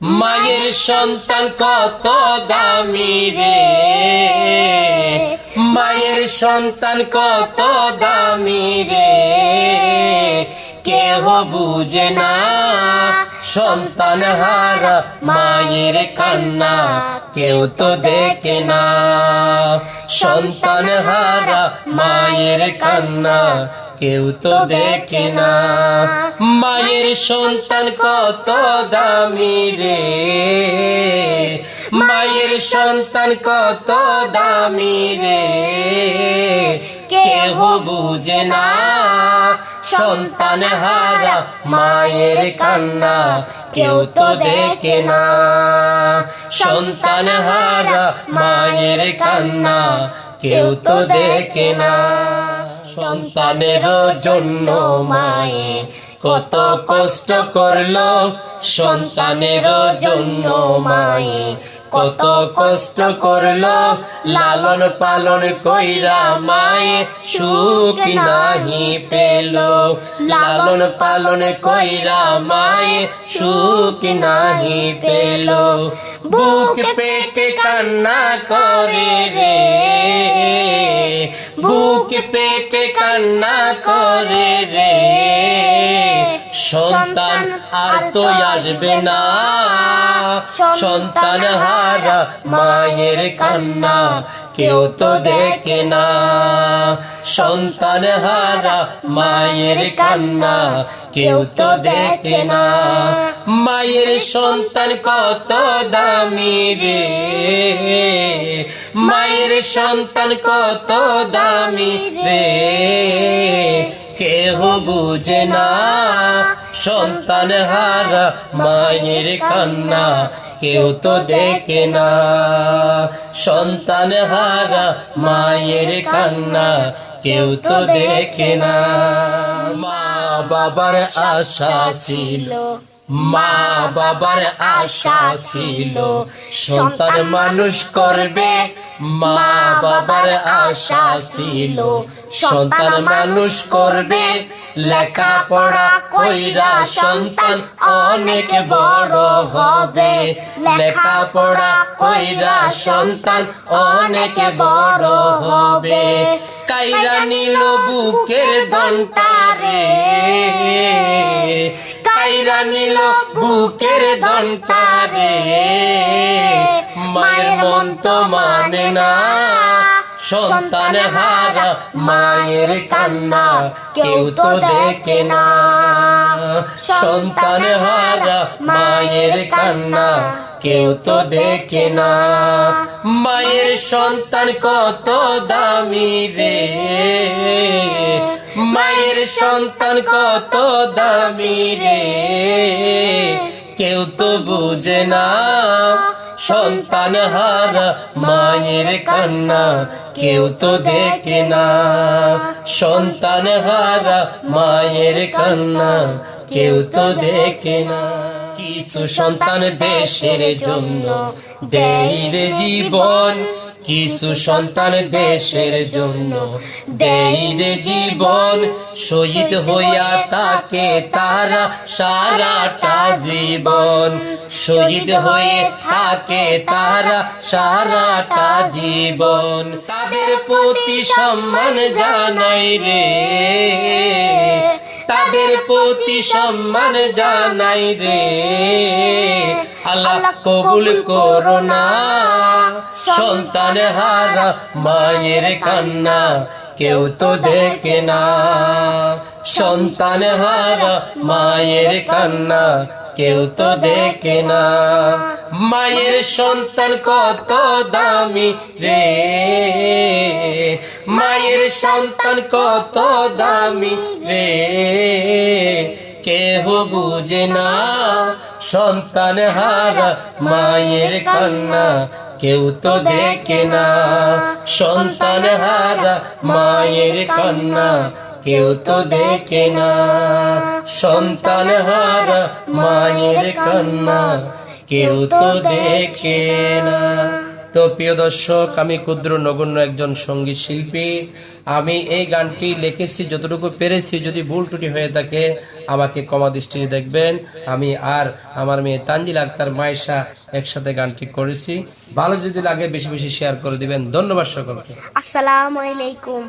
মায়ের সন্তান কত দামি রে। মায়ের সন্তান কত দামি রে। কেহ বুঝে না সন্তান হারা মায়ের কান্না, কেউ তো দেখে না। সন্তান হারা মায়ের কান্না কেউ তো দেখে না। মায়ের সন্তান কত দামি রে। মায়ের সন্তান কত দামি রে। কেহ বুঝে না। সন্তান হারা মায়ের কান্না। কেউ তো দেখে না। সন্তান হারা মায়ের কান্না। কেউ তো দেখে না। সন্তানের জন্য মায়ে, কত কষ্ট করল সন্তানের জন্য মায়ে, কত কষ্ট করল লালন পালন কইরা মায়ে, সুখ নাহি পেল। লালন পালন কইরা মায়ে, সুখ নাহি পেল। বুক পেটে কান্না করে রে বুক পেটে কান্না করে রে। সন্তান আর তো আসবে না। সন্তান হারা মায়ের কান্না। কেউ তো দেখে না। সন্তান হারা, মায়ের কান্না, কেউ তো দেখে না। মায়ের সন্তান কত দামি রে। মায়ের সন্তান কত দামি রে। কেহ বুঝে না। সন্তান হারা, মায়ের কান্না কেউ তো দেখে না। সন্তান হারা, মায়ের কান্না, কেউ তো দেখে না। মা বাবার আশা ছিল, মা বাবার আশা ছিল, সন্তান মানুষ করবে মা বাবার আশা ছিল, সন্তান মানুষ করবে, লেখাপড়া কইরা সন্তান অনেক বড় হবে। লেখাপড়া কইরা সন্তান অনেক বড় হবে। কাইরা নিল বুকের দন্টারে কাইরা নিল বুকের দন্টারে মায়ের মন তো মানে না। সন্তান হারা মায়ের কান্না, কেউ তো দেখে না। সন্তান হারা মায়ের কান্না, কেউ তো দেখে না। মায়ের সন্তান কত দামি রে। মায়ের সন্তান কত দামি রে। কেউ তো বুঝে না। সন্তান হার মায়ের কান্না, কেউ তো দেখে না। সন্তান হার মায়ের কান্না, কেউ তো দেখে না। কিছু সন্তান দেশের জন্য দেয় জীবন কিছু সন্তান দেশের জন্য দেয় জীবন শহীদ হইয়া তাকে তারা সারাটা জীবন। শহীদ হয়ে থাকে তারা সারাটা জীবন। তাদের প্রতি সম্মান জানাই রে। তাদের প্রতি সম্মান জানাই রে। আল্লাহ কবুল করো না। সন্তান হারা মায়ের কান্না। কেউ তো দেখে না। সন্তান হারা মায়ের কান্না। কেউ তো দেখে না। মায়ের সন্তান কত দামি রে। মায়ের সন্তান কত দামি রে। কেহ বুঝে না। সন্তান হারা মায়ের কান্না কেউ তো দেখে না। সন্তান হারা মায়ের কান্না কেউ তো দেখে না। সন্তান হারা মায়ের কান্না কেউ তো দেখে না। তো প্রিয় দর্শক, আমি ক্ষুদ্র নগণ্য একজন সংগীত শিল্পী। আমি এই গানটি লিখেছি যতটুকু পেরেছি, যদি ভুল টুটি হয়ে থাকে, আমাকে কমা দৃষ্টি দেখবেন। আমি আর আমার মেয়ে তানজিল আক্তার মায়েশা একসাথে গানটি করেছি। ভালো যদি লাগে, বেশি বেশি শেয়ার করে দিবেন। ধন্যবাদ সকলকে। আসসালামু আলাইকুম।